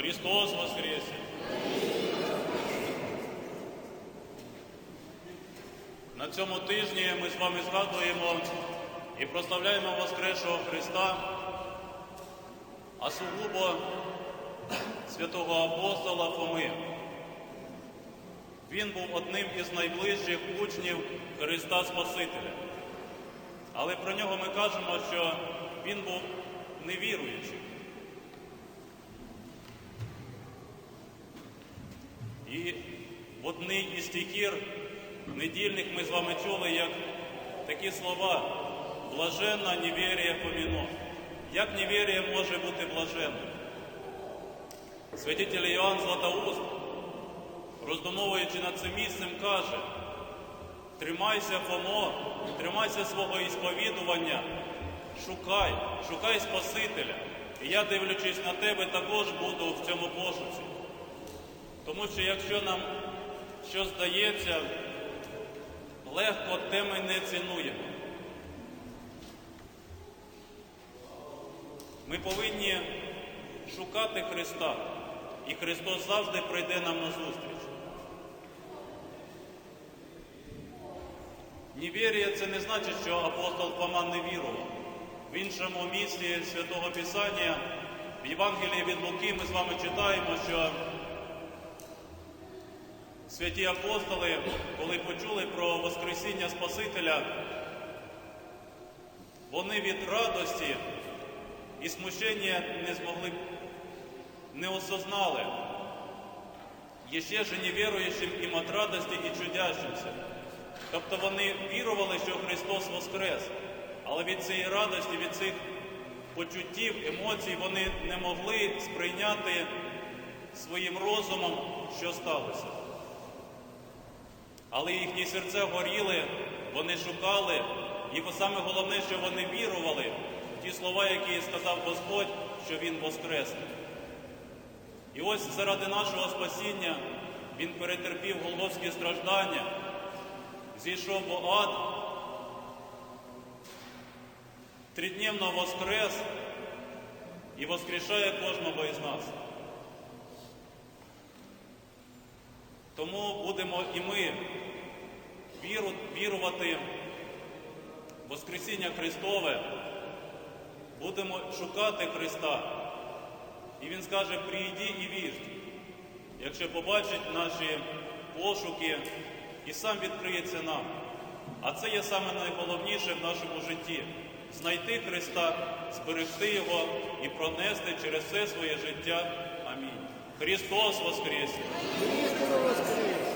Христос Воскресе! На цьому тижні ми з вами згадуємо і прославляємо Воскресшого Христа, а сугубо святого апостола Фоми. Він був одним із найближчих учнів Христа Спасителя. Але про нього ми кажемо, що він був невіруючим. І в одній із стихір недільних ми з вами чули, як такі слова блаженна невірія поміно. Як невірія може бути блаженною? Святитель Іоанн Златоуст, роздумовуючи над цим місцем, каже, тримайся, Фомо, тримайся свого ісповідування, шукай, шукай Спасителя. І я, дивлячись на тебе, також буду в цьому пошуці. Тому що якщо нам що здається легко, те ми не цінуємо. Ми повинні шукати Христа, і Христос завжди прийде нам на зустріч. Невір'я це не значить, що апостол Фома не вірував. В іншому місці Святого Писання, в Євангелії від Луки ми з вами читаємо, що святі апостоли, коли почули про Воскресіння Спасителя, вони від радості і смущення не змогли, не осознали. Еще же неверующим им от радости і чудящимся. Тобто вони вірували, що Христос Воскрес, але від цієї радості, від цих почуттів, емоцій вони не могли сприйняти своїм розумом, що сталося. Але їхні серця горіли, вони шукали, і саме головне, що вони вірували в ті слова, які сказав Господь, що Він воскресне. І ось заради нашого спасіння Він перетерпів голгофські страждання, зійшов в ад, тридневно воскрес і воскрешає кожного із нас. Тому будемо і ми віру, вірувати в Воскресіння Христове, будемо шукати Христа. І Він скаже, прийди і вірте. Якщо побачить наші пошуки і сам відкриється нам. А це є саме найголовніше в нашому житті знайти Христа, зберегти Його і пронести через все своє життя. Амінь. Христос Воскресе! Христос воскрес!